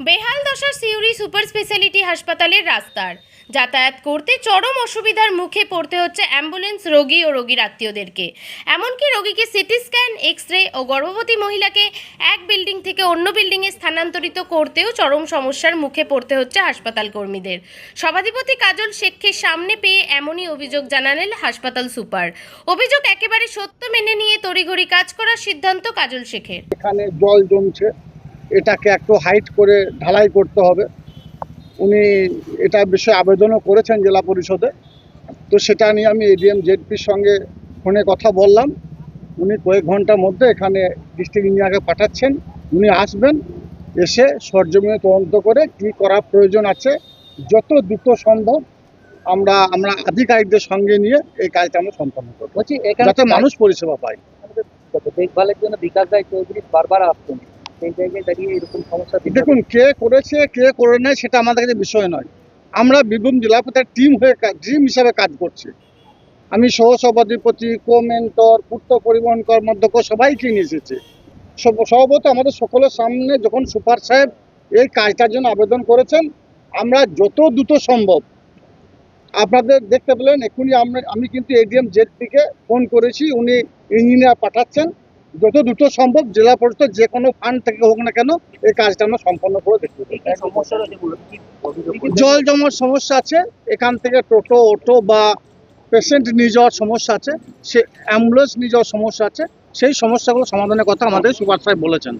বেহাল দশার Suri super speciality হাসপাতালের রাস্তার। যাতায়াত করতে চরম অসুবিধার মুখে পড়তে হচ্ছে অ্যাম্বুলেন্স রোগী ও রোগীর আত্মীয়দেরকে। এমনকি রোগীকে সিটি স্ক্যান এক্স রে ও গর্ভবতী মহিলাকে এক বিল্ডিং থেকে অন্য বিল্ডিংয়ে স্থানান্তরিত করতেও চরম সমস্যার মুখে পড়তে হচ্ছে হাসপাতাল কর্মীদের। সভাধিপতি কাজল শেখকে সামনে পেয়ে এমনই অভিযোগ জানালেন হাসপাতাল সুপার। অভিযোগ একেবারে সত্য মেনে নিয়ে তড়িঘড়ি কাজ করার সিদ্ধান্ত কাজল শেখের। এখানে জল জমছে এটাকে একটু হাইট করে ঢালাই করতে হবে। উনি এটা বিষয়ে আবেদনও করেছেন জেলা পরিষদে। তো সেটা নিয়ে আমি এডিএম জেডপির সঙ্গে ফোনে কথা বললাম। উনি কয়েক ঘণ্টার মধ্যে এখানে ডিস্ট্রিক্ট ইঞ্জিনিয়ারকে পাঠাচ্ছেন। উনি আসবেন এসে সরজমিনে তদন্ত করে কী করা প্রয়োজন আছে যত দ্রুত সম্ভব আমরা আমরা আধিকারিকদের সঙ্গে নিয়ে এই কাজটা আমরা সম্পন্ন করব। বলছি এখানে যাতে মানুষ পরিষেবা পায়। দেখভালের জন্য বিকাশ রায় চৌধুরী বারবার আসতেন দেখুন, কে করেছে, কে করে নেয় সেটা আমাদের কাছে বিষয় নয়। আমরা বীরভূম জেলা পঞ্চায়েত টিম হয়ে টিম হিসাবে কাজ করছি। আমি সহ সভাধিপতি কো মেন্টর পূর্ত পরিবহন কর্মাধ্যক্ষ সবাইকে নিয়ে এসেছি। স্বভাবত আমাদের সকলের সামনে যখন সুপার সাহেব এই কাজটার জন্য আবেদন করেছেন, আমরা যত দ্রুত সম্ভব, আপনাদের দেখতে পেলেন এখনই আমরা, আমি কিন্তু এডিএম জেড থেকে ফোন করেছি, উনি ইঞ্জিনিয়ার পাঠাচ্ছেন। যত দ্রুত সম্ভব জেলা পরিষদ যে কোনো ফান্ড থেকে হোক না কেন এই কাজটা আমরা সম্পন্ন করে দেখতে? জল জমার সমস্যা আছে এখান থেকে টোটো অটো বা পেশেন্ট নিয়ে যাওয়ার সমস্যা আছে সে অ্যাম্বুলেন্স নিয়ে যাওয়ার সমস্যা আছে সেই সমস্যাগুলো সমাধানের কথা আমাদের সুপার সাহেব বলেছেন।